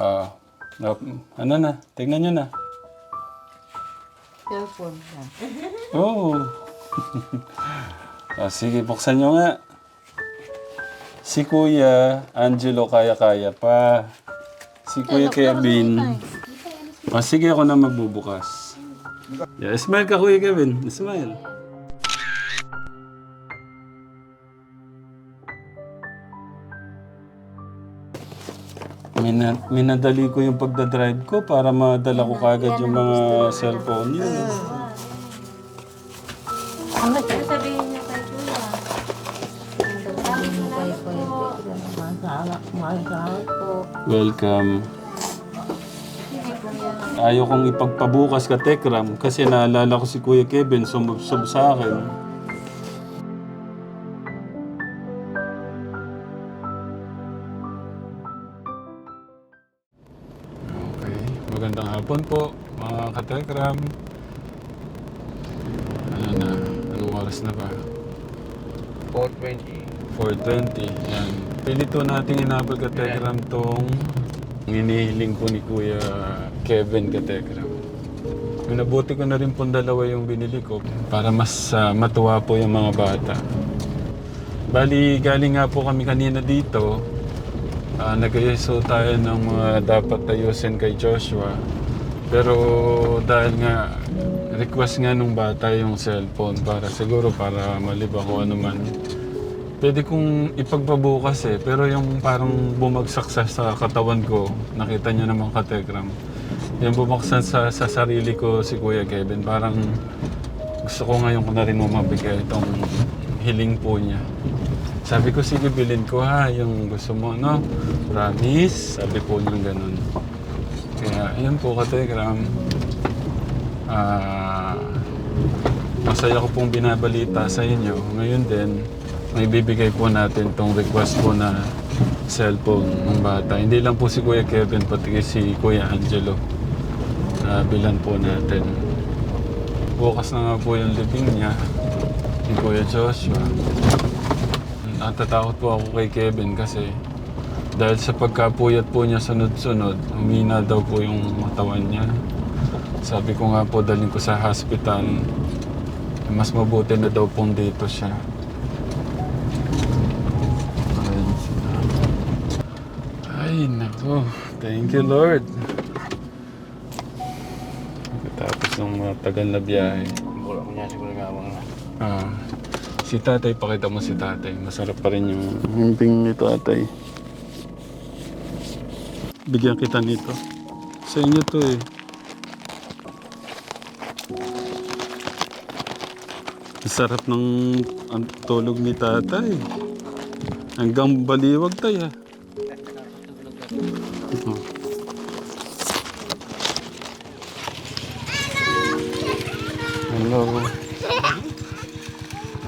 Ah, ah, ano na? Tingnan nyo na. Cellphone lang. Oo. ah, sige, buksan nyo nga. Si Kuya Angelo kaya-kaya pa. Si Kuya Kevin. Ah, sige, ako na magbubukas. Yeah, smile ka, Kuya Kevin. Smile. Mina- minadali ko yung pagdadrive ko para madala ko kagad yung mga cellphone niyo. Ano siya? Sabihin niyo kay Kuya. Masarap, masarap po. Welcome. Ayaw kong ipagpabukas ka, Tekram, kasi naalala ko si Kuya Kevin, sumubsob sa akin. Hapon po, mga katekram. Ano na? Anong oras na ba? 420. 4.20. Yan. Pilito natin inabot ka Tekram tong hinihiling ko ni Kuya Kevin ka Tekram. Minabuti ko na rin pong dalawa yung binili ko para mas ah, matuwa po yung mga bata. Bali, galing nga po kami kanina dito. Uh, Nag-ISO tayo ng mga dapat ayusin kay Joshua. Pero dahil nga request nga nung bata yung cellphone para siguro para malibang kung ano man. Pwede kong ipagpabukas eh, pero yung parang bumagsak sa, sa katawan ko, nakita niyo naman ka-telegram. Yung bumaksan sa, sa sarili ko si Kuya Kevin, parang gusto ko ngayon ko na rin mabigay itong hiling po niya. Sabi ko, sige bilhin ko ha, yung gusto mo, no? Promise? Sabi po niya ganun. Kaya, ayan po ka-telegram. Ah... Masaya ko pong binabalita sa inyo. Ngayon din, may bibigay po natin tong request po na cellphone ng bata. Hindi lang po si Kuya Kevin, pati si Kuya Angelo. Na bilan po natin. Bukas na nga po yung libing niya ni Kuya Joshua. Natatakot po ako kay Kevin kasi dahil sa pagkapuyat po niya sunod-sunod, humina daw po yung matawan niya. Sabi ko nga po, dalhin ko sa hospital. Mas mabuti na daw pong dito siya. Ay, nako. Thank you, Lord. Tapos ng matagal na biyahe. Wala ko niya siguro gawang na. Ah, si tatay, pakita mo si tatay. Masarap pa rin yung himping ni tatay. Bigyan kita nito. Sa inyo to eh. Sarap ng ang tulog ni tatay. Hanggang baliwag tayo. Oh. Hello.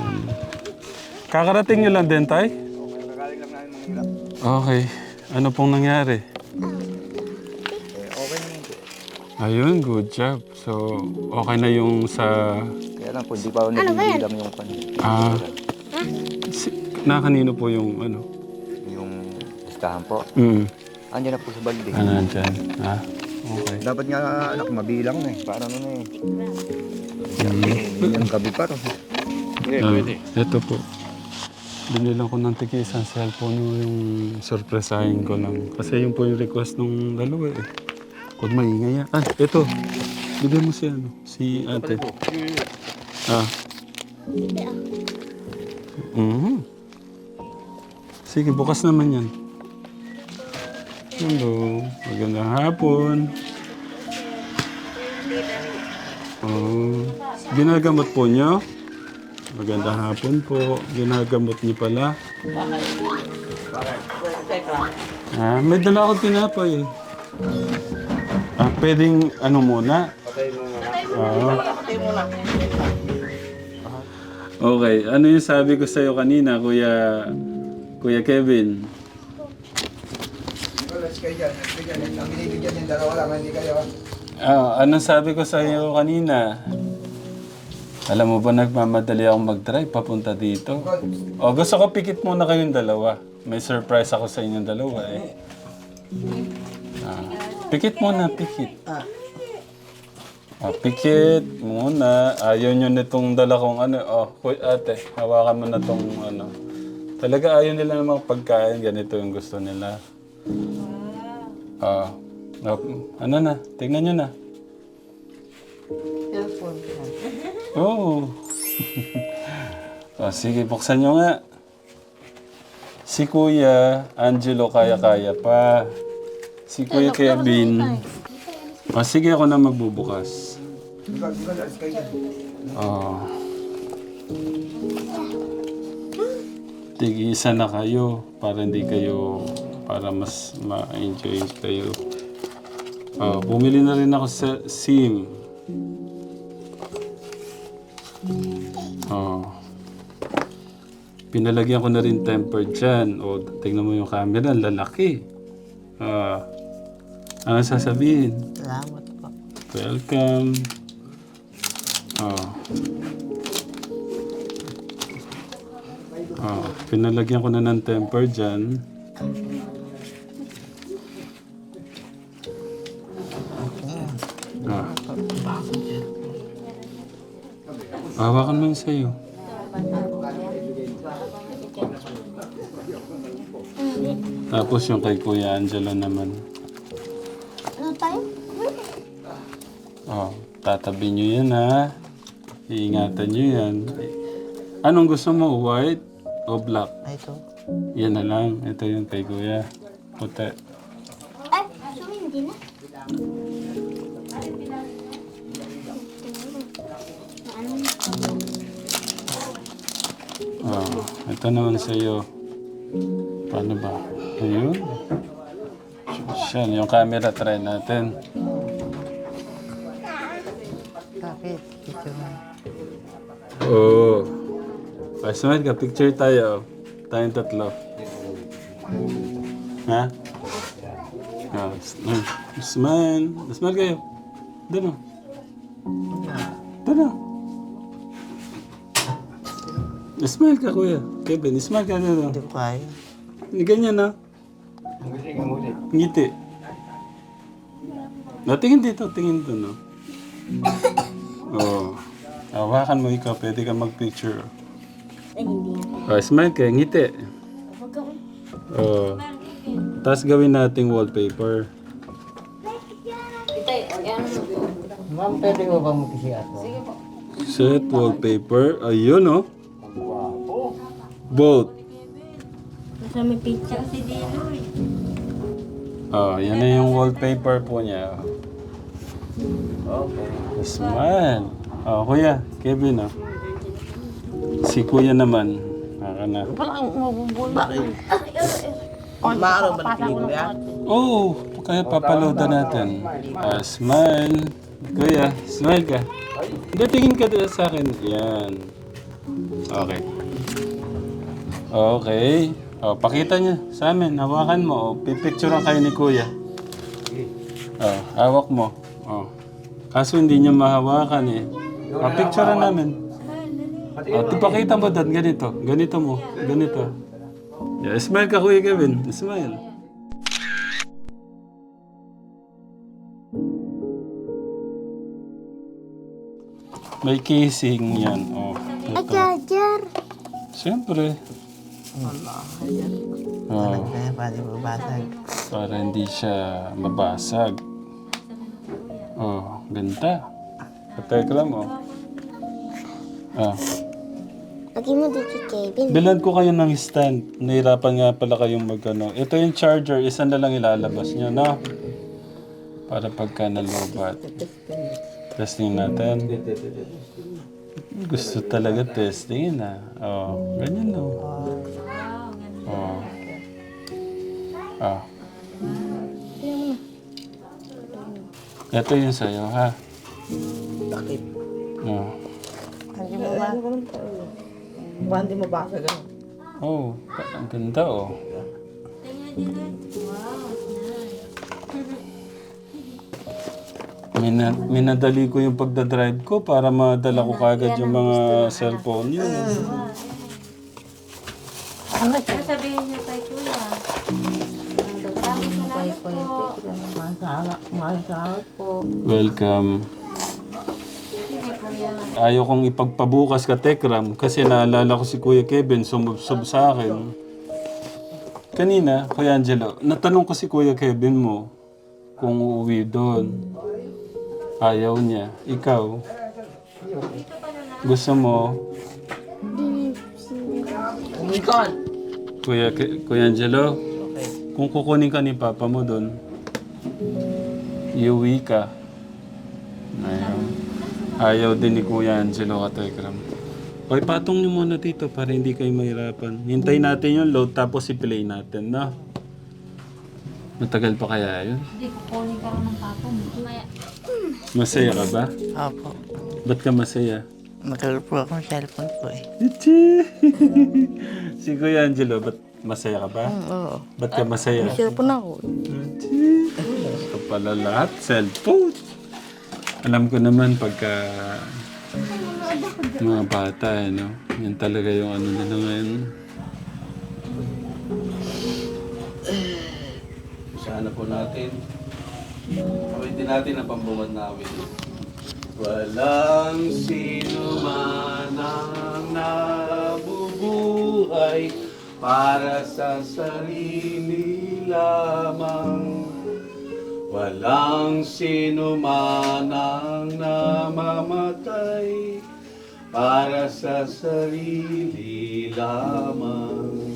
Um, Kakarating nyo lang din, tay? Nagaling lang namin mga. Okay. Ano pong nangyari? Ayun, good job. So, okay na yung sa... Kaya lang po, di pa ako nabibilang yung pan. Ah, si, na kanino po yung ano? Yung listahan po. Mm. Andiyan na po sa balde. Ano nandyan? Ah, okay. Dapat nga anak mabilang na eh. Para ano na eh. Hindi yung gabi pa ro. Ah, ito po. Binilang ko ng tiki isang cellphone yung surpresahin ko lang. Kasi yun po yung request ng dalawa eh. Huwag maingay yan. Ah, ito. Bigyan mo si ano, si ate. Ah. Mhm. Sige, bukas naman yan. Hello. Magandang hapon. Oh. Ginagamot po niyo? Magandang hapon po. Ginagamot niyo pala. Ah, may dala ako tinapay eh. Pwedeng ano muna? Ah. Okay, ano yung sabi ko sa'yo kanina, Kuya Kuya Kevin? Let's kayo. Ang. Ah, anong sabi ko sa'yo kanina? Alam mo ba nagmamadali akong mag-drive papunta dito? O gusto ko pikit muna kayong dalawa. May surprise ako sa inyong dalawa eh. Pikit muna, pikit. Ah. Ah, pikit muna. Ayaw nyo nitong dala kong ano. Oh, kuy, ate, hawakan mo na tong ano. Talaga ayaw nila ng mga pagkain. Ganito yung gusto nila. Ah. ah, ano na? Tingnan nyo na. Cellphone. Oo. oh, sige, buksan nyo nga. Si Kuya Angelo kaya-kaya pa. Si Kuya Kevin. Oh, sige, ako na magbubukas. Oh. Tig-isa na kayo para hindi kayo para mas ma-enjoy kayo. Oh, bumili na rin ako sa SIM. Oh. Pinalagyan ko na rin temper dyan. O, tingnan mo yung camera, lalaki. Ah. Ano sasabihin? Salamat po. Welcome. Oh. Oh, pinalagyan ko na ng temper dyan. Ah. Hawakan mo yun sa'yo. Tapos yung kay Kuya Angelo naman. Tatabi nyo yan ha. Iingatan nyo yan. Anong gusto mo? White o black? Ay, ito. Yan na lang. Ito yung kay kuya. Puti. Ay, so hindi na. Oh, ito naman sa iyo. Paano ba? Ayun. Siyan, yung camera try natin. Picture mo. Oo. Oh. Ay, smile ka. Picture tayo. Tayong tatlo. Ha? Ah, smile. Smile. Smile kayo. Doon o. Doon o. Smile ka, kuya. Kevin, smile ka doon. Hindi ko kaya. Ganyan na. Ngiti. No, tingin dito, tingin doon, no? Oh. Hawakan mo ikaw, pwede ka mag-picture. Ay, hindi. Oh, smile ka, ngiti. Huwag ako. Oh. Tapos gawin nating wallpaper. Ma'am, pwede ko ba mag-isiat mo? Set wallpaper. Ayun, oh. Both. Basta may picture si Dino eh. Oh, yan na yung wallpaper po niya. Okay. Smile. Oh, kuya, Kevin, oh. Si kuya naman. Naka na. Walang mabubul. Bakit? Maaro ba na pelikula? Oo, oh, kaya papaloadan natin. Ah, smile. Kuya, smile ka. Hindi, tingin ka doon sa akin. Yan. Okay. Okay. Oh, pakita niya sa amin. Hawakan mo. Oh, pipicturean kayo ni Kuya. Oh, hawak mo. Oh. Kaso hindi niya mahawakan eh. Oh, picturean namin. Oh, tipakita mo doon. Ganito. Ganito mo. Ganito. Yeah, smile ka, Kuya Kevin. Smile. May kissing yan. Oh, ito. Charger. Siyempre. Oh, Kaya pwede mabasag. para hindi siya mabasag. Oh, ganda. Patekla mo. Ah. Lagi mo dito, Kevin. Bilan ko kayo ng stand. Nahirapan nga pala kayong magano. Ito yung charger. Isa na lang ilalabas nyo, no? Para pagka nalobat. Testing natin. Gusto talaga testingin ah. Oh, ganyan no. Oh. Ah. Ito yung sa'yo, ha? Bakit? Oh. Hindi mo ba? Ba hindi mo basag ano? Oh, ang ganda oh. Mina, minadali ko yung pagdadrive ko para madala ko kagad yung mga cellphone yun. Ano siya? Sabihin Masama. Masama po. Welcome. Ayaw kong ipagpabukas ka, Tekram, kasi naalala ko si Kuya Kevin, sumubsob sa akin. Kanina, Kuya Angelo, natanong ko si Kuya Kevin mo kung uuwi doon. Ayaw niya. Ikaw, gusto mo. Kuya, Kuya Angelo, kung kukunin ka ni Papa mo doon, iuwi ka. Ayaw. Ayaw din ni Kuya Angelo ka, Tekram. O, ipatong niyo muna dito para hindi kayo mahirapan. Hintay natin yung load tapos i-play natin, no? Matagal pa kaya yun? Hindi, kukunin ka ng. Kaya, Masaya ka ba? Opo. Ba't ka masaya? Nagkaroon po akong cellphone po eh. Ichi! si Kuya Angelo, ba't masaya ka ba? Oo. Ba't ka masaya? Cellphone ako. Ito pala lahat, cellphone. Alam ko naman pagka mga bata, ano, yan talaga yung ano nila ngayon. Sana po natin. Awitin natin ang pambuwan namin. Walang sino man ang nabubuhay para sa sarili lamang. Walang sino man ang namamatay para sa sarili lamang.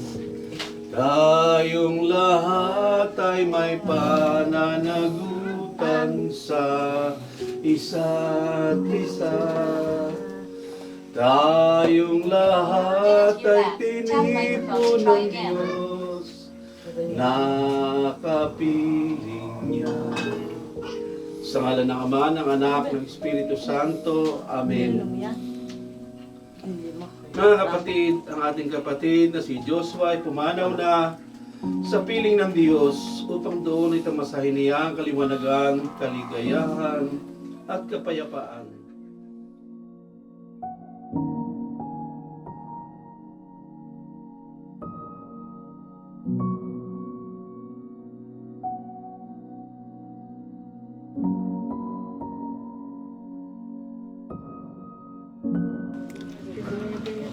Tayong lahat ay may pananagutan sa isa't isa. Tayong lahat ay tinipon ng Diyos, nakapiling niya. Sa ngalan ng Ama, ng Anak, ng Espiritu Santo. Amen. Mga kapatid, ang ating kapatid na si Joshua ay pumanaw na sa piling ng Diyos upang doon ay tamasahin niya ang kaliwanagan, kaligayahan at kapayapaan.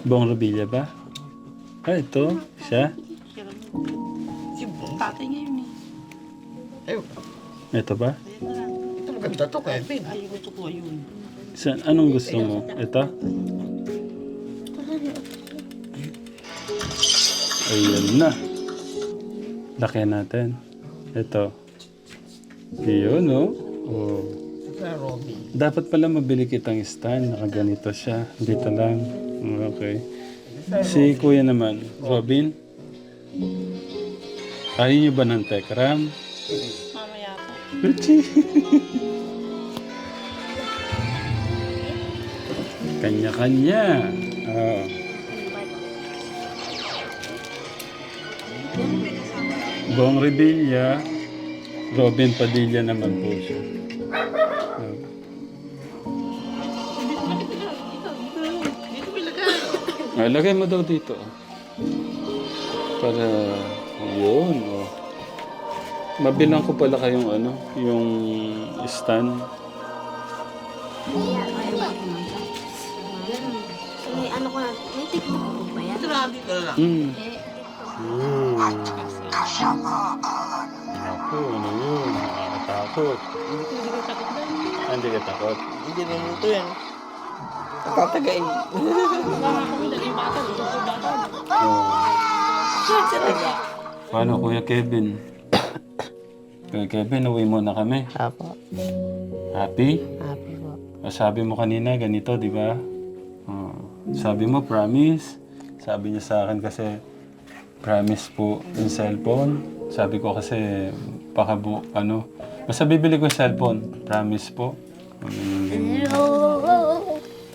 Bong Revilla ba? Ah, ito. Siya? Si tatay ngayon eh. Ayun. Ito ba? Ito maganda to, Kevin. Ay, gusto ko yun. Sa, anong gusto mo? Ito? Ayan na. Laki natin. Ito. Yun, no? Oh. Robin. Dapat pala mabili kitang stand. Nakaganito siya. Dito lang. Okay. Si kuya naman, Robin. Ayaw niyo ba ng Tekram? Mamaya po. Kanya-kanya. Oh. Bong Revilla, Robin Padilla naman po siya. Ah, lagay mo daw dito. Para, yun, oh. Mabilang ko pala kayong ano, yung stand. may ano ko na, may tiktok ko ba yan? Grabe ka lang. Mm. Eh, Mm. Ako, ano yun? Nakakatakot. Ah, Hindi ka takot. Hindi na mo ito yan. Tatagain. Oh. Paano, Kuya Kevin? Kuya Kevin, uwi muna kami. Apo. Happy? Happy po. O, sabi mo kanina, ganito, di ba? Oh. Sabi mo, promise. Sabi niya sa akin kasi, promise po yung cellphone. Sabi ko kasi, baka bu, ano, basta bibili ko yung cellphone. Promise po. Mm,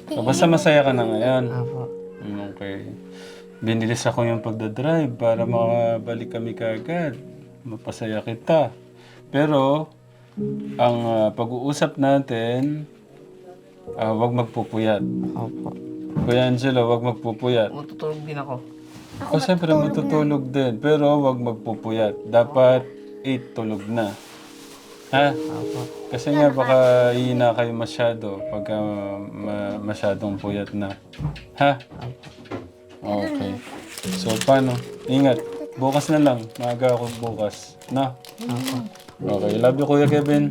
So, basta masaya ka na ngayon. Apo. Mm, Okay. Binilis ako yung pagdadrive para makabalik kami kaagad. Mapasaya kita. Pero, ang ah, pag-uusap natin, ah, wag magpupuyat. Opo. Kuya Angelo, wag magpupuyat. Matutulog din ako. O siyempre matutulog din, pero wag magpupuyat. Dapat 8 tulog na. Ha? Opo. Kasi nga baka hihina kayo masyado pagka ma- masyadong puyat na. Ha? Okay. So paano? Ingat. Bukas na lang. Maaga ako bukas. Na? Okay. Love you, Kuya Kevin.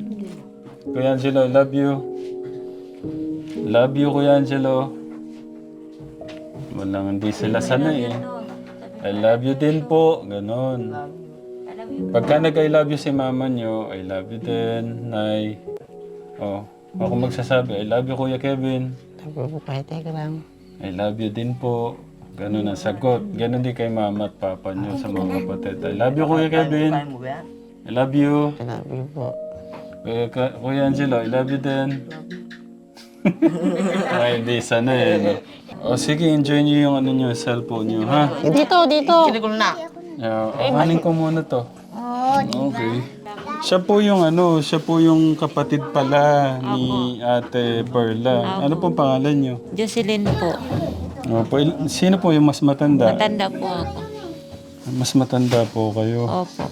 Kuya Angelo, love you. Love you, Kuya Angelo. Walang hindi sila sanay eh. I love you din po. Ganon. Pagka nag-I love you si mama nyo, I love you din, Nay. Oh, ako magsasabi, I love you Kuya Kevin. Po kay Tegram. I love you din po. Ganun ang sagot. Ganun din kay mama at papa nyo sa mga kapatid. I love you Kuya Kevin. mo ba yan? I love you. Po. Kuya, Ka- Kuya Angelo, I love you din. Ay, hindi sana eh. No? O sige, enjoy nyo yung ano nyo, cellphone nyo, ha? Dito, dito. Kinikul na. Yeah, kuhanin ko muna to. Okay. Siya po yung ano, siya po yung kapatid pala ni Ate Perla. Ano pong pangalan niyo? Jocelyn po. Opo, il- sino po yung mas matanda? Matanda po ako. Mas matanda po kayo. Opo.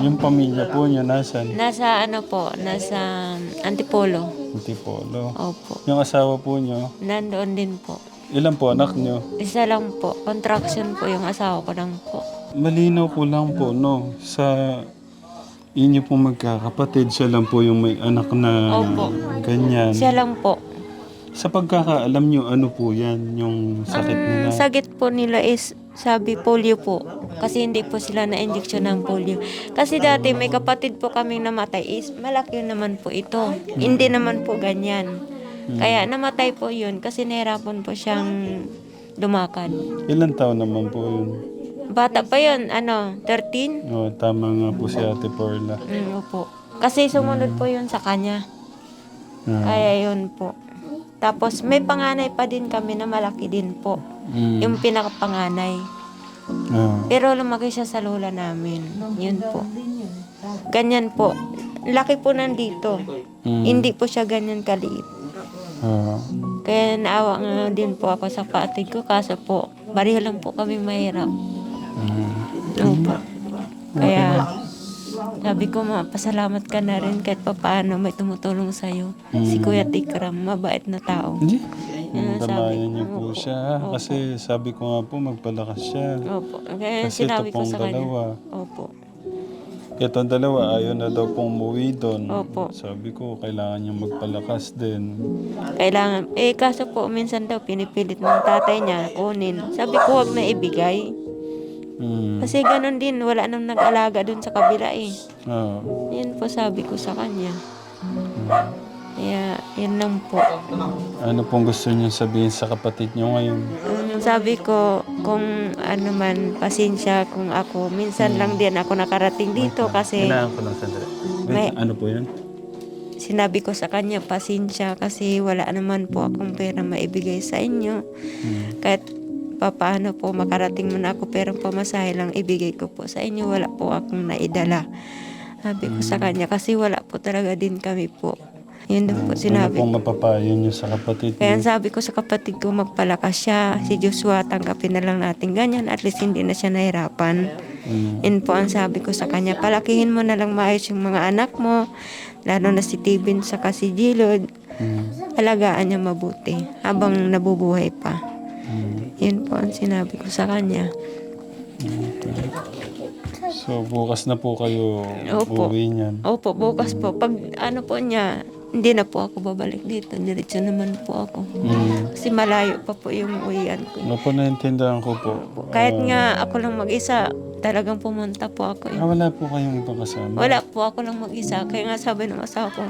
Yung pamilya po niya nasan? Nasa ano po, nasa Antipolo. Antipolo. Opo. Yung asawa po niyo, Nandoon din po. ilan po anak niyo? Isa lang po. Contraction po yung asawa ko lang po. Malinaw po lang po, no? Sa inyo po magkakapatid, siya lang po yung may anak na Opo. ganyan. Siya lang po. Sa pagkakaalam nyo, ano po yan, yung sakit nila? Ang sagit po nila is sabi polio po. Kasi hindi po sila na-injection ng polio. Kasi dati may kapatid po kaming namatay is malaki naman po ito. Hindi naman po ganyan. Kaya namatay po yun kasi nahirapan po siyang lumakad. Ilan taon naman po yun? Bata pa yun, ano, 13? Oh, tama nga po si Ate Perla. Mm, opo. Kasi sumunod po yun sa kanya. Ah, Kaya yun po. Tapos may panganay pa din kami na malaki din po. mm, Yung pinakapanganay. ah, Pero lumaki siya sa lola namin. Yun po. Ganyan po. Laki po nandito. mm, Hindi po siya ganyan kaliit. ah, Kaya naawa nga din po ako sa kapatid ko. Kaso po, bariho lang po kami mahirap. Mm. Opo. Kaya sabi ko, ma, pasalamat ka na rin kahit papaano may tumutulong sa'yo. Si Kuya Tikram, mabait na tao. Hindi. Yan ang sabi niyo po Opo. siya. Kasi sabi ko nga po, magpalakas siya. Opo. Kaya Kasi ito sinabi ko pong sa kanya. dalawa. Opo. Itong dalawa, ayaw na daw pong umuwi doon. Opo. Sabi ko, kailangan niyang magpalakas din. Kailangan, eh kaso po minsan daw pinipilit ng tatay niya kunin. Sabi ko wag na ibigay. Mm. Kasi ganun din, wala nang nag-alaga dun sa kabila eh. Ah, Yan po sabi ko sa kanya. Kaya, yan lang po. ano pong gusto niyo sabihin sa kapatid niyo ngayon? Um, sabi ko, kung ano man, pasensya kung ako. Minsan lang din ako nakarating dito kasi Kailangan ko lang sandali. Wait, May- ano po yun? sinabi ko sa kanya, pasensya kasi wala naman po akong pera maibigay sa inyo. Mm. Kahit papaano po makarating man ako pero pamasahe lang ibigay ko po sa inyo. Wala po akong naidala. Sabi ko sa kanya kasi wala po talaga din kami po. Yun din po Ano sinabi pong mapapayo niyo sa kapatid Kaya niyo? sabi ko sa kapatid ko, magpalakas siya. Si Joshua, tanggapin na lang natin ganyan. At least hindi na siya nahirapan. Mm. Yun po ang sabi ko sa kanya. Palakihin mo na lang maayos yung mga anak mo. Lalo na si Tibin sa si Jilod. Mm. Alagaan niya mabuti habang nabubuhay pa. Yun po ang sinabi ko sa kanya. So, bukas na po kayo Opo. uwi niyan. Opo, bukas po. Pag ano po niya, hindi na po ako babalik dito. Diretso naman po ako. Mm. Kasi malayo pa po yung uwian ko. Ano po naintindihan ko po? Kahit nga ako lang mag-isa, talagang pumunta po ako. eh. Ah, wala po kayong ibang kasama? Wala po ako lang mag-isa. Kaya nga sabi ng asawa ko,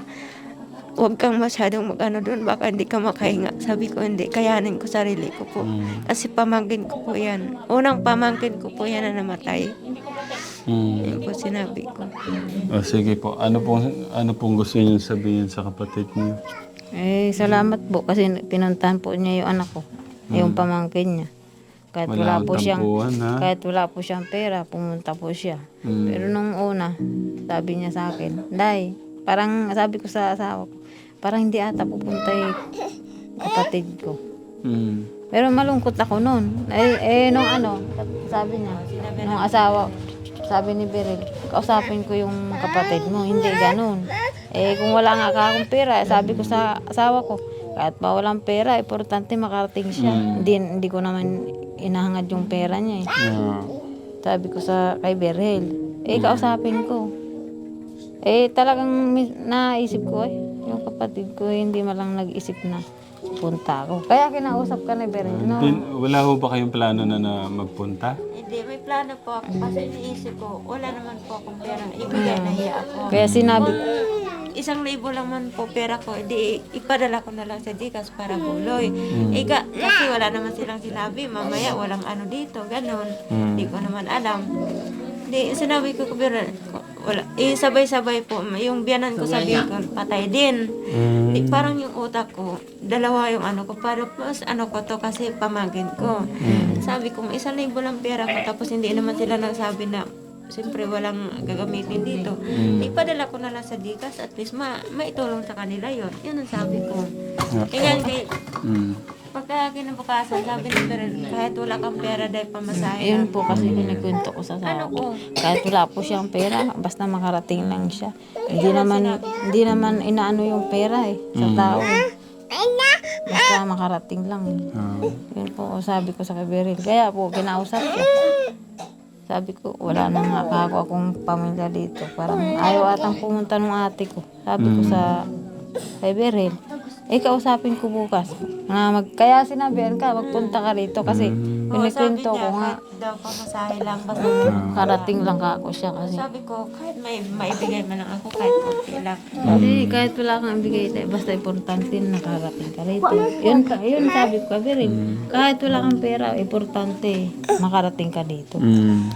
huwag kang masyadong mag-ano doon, baka hindi ka makahinga. Sabi ko, hindi, kayanin ko sarili ko po. Mm. Kasi pamangkin ko po yan. Unang pamangkin ko po yan na namatay. Mm. Yun po sinabi ko. Oh, sige po. Ano pong, ano pong gusto niyo sabihin sa kapatid niyo? Eh, salamat po kasi pinuntahan po niya yung anak ko, yung pamangkin niya. Kahit wala, Walang po siyang ha? kahit wala po siyang pera, pumunta po siya. Mm. Pero nung una, sabi niya sa akin, "Day, parang sabi ko sa asawa ko, parang hindi ata pupunta yung kapatid ko." Mm. Pero malungkot ako noon. Eh, eh nung ano, sabi niya, nung asawa, sabi ni Beryl, kausapin ko yung kapatid mo. Hindi ganun. Eh, kung wala nga ka akong pera, eh, sabi ko sa asawa ko, kahit pa walang pera, importante makarating siya. Hindi, hindi ko naman inahangad yung pera niya eh. Ah. Sabi ko sa kay Beryl, eh, kausapin ko. Eh, talagang naisip ko eh. Yung kapatid ko, hindi malang nag-isip na punta ako. Kaya kinausap ka ni Beryl, no? Din, wala ho ba kayong plano na, na magpunta? Hindi, may plano po ako. Kasi iniisip ko, wala naman po akong pera. Ibigay na hiya ako. Kaya sinabi Isang libo lang man po pera ko, di ipadala ko na lang sa Gcash para buloy. Ika, kasi wala naman silang sinabi, mamaya walang ano dito, ganun. Hindi ko naman alam. Di, sinabi ko, pero wala. Eh, sabay-sabay po, yung biyanan ko sa Bicol, patay din. Mm. Di, parang yung utak ko, dalawa yung ano ko, para plus ano ko to kasi pamagin ko. Sabi ko, isang libo lang pera ko, tapos hindi naman sila nagsabi na, siyempre walang gagamitin dito. Di padala ko na lang sa Gcash, at least ma maitulong sa kanila yon Yun ang sabi ko. Kaya kay, Mm. Pagka kinabukasan, sabi ni Perel, kahit wala kang pera dahil pamasahe. Yun po kasi kinikwento ko sa asawa ko. Kahit wala po siyang pera, basta makarating lang siya. Hindi naman hindi naman inaano yung pera eh sa tao. eh. Basta makarating lang. eh. Ah. Yun po sabi ko sa kay Beryl. Kaya po kinausap siya. Sabi ko, wala na nga ako akong pamilya dito. Parang ayaw atang pumunta ng ate ko. Sabi ko sa kay Beryl, eh kausapin ko bukas. Nga mag, kaya sinabihan ka, magpunta ka rito kasi Oo, sabi kinikwento ko nga. kahit daw pamasahe lang, basta Karating lang ka ako siya kasi. sabi ko, kahit may maibigay man lang ako, kahit konti lang. Hindi, kahit wala kang ibigay tayo, basta importante na nakarating ka rito. Yun, ka, yun sabi ko, Beryl. Kahit wala kang pera, importante makarating ka dito. Mm.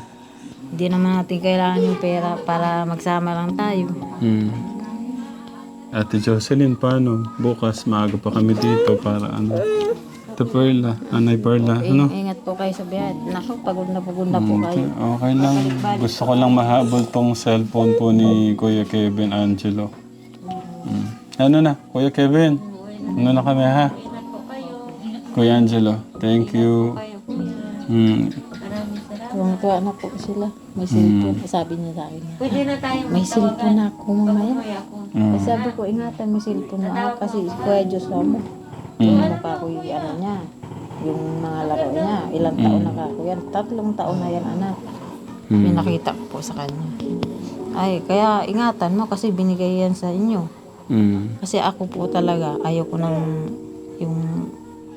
Hindi naman natin kailangan yung pera para magsama lang tayo. Mm. Ate Jocelyn, paano? Bukas maaga pa kami dito para ano? Ate Perla, Anay Perla, ano? Ingat po kayo sa biyahe. Naku, pagod na pagod na po Okay, kayo. okay lang. Gusto ko lang mahabol tong cellphone po ni Kuya Kevin Angelo. Mm. Ano na, Kuya Kevin? Ano na kami ha? Kuya Angelo, thank you. Mm. Tuwang-tuwa na po sila. May cellphone. Sabi niya sa akin. Pwede na tayo May cellphone na ako mamaya. Kuya ko. Mm. Kasi sabi ko, ingatan may cellphone na ako kasi Kuya Diyos mo. Yung mukha ko yung ano niya. Yung mga laro niya. Ilang taon na ka ako yan. Tatlong taon na yan anak. Mm. Pinakita ko po sa kanya. Ay, kaya ingatan mo kasi binigay yan sa inyo. Mm. Kasi ako po talaga, ayaw ko ng yung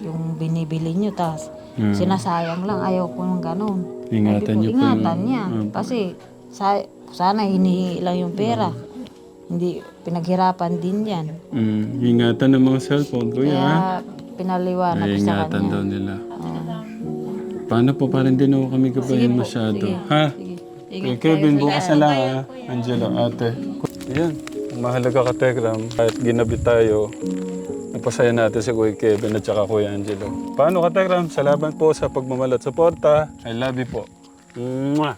yung binibili nyo, tas Mm. sinasayang lang, ayaw ko ng ganun. Ingatan niyo po ingatan yung- niya. Mm. Kasi sa, sana hinihingi lang yung pera. Hindi, pinaghirapan din yan. Mm. Ingatan ng mga cellphone, Kuya ha? Kaya pinaliwanag ko sa kanya. daw nila. Paano po? Parang hindi na ako kami gabayan masyado. Ha? Sige. Kuya Kevin, bukas na lang ha. Angelo, ate. Yan. Ang mahalaga ka, Tegram. Kahit ginabi tayo, Napasaya natin si Kuya Kevin at saka Kuya Angelo. Paano ka, Tekram? Salamat po sa pagmamalat suporta. I love you po. Mwah!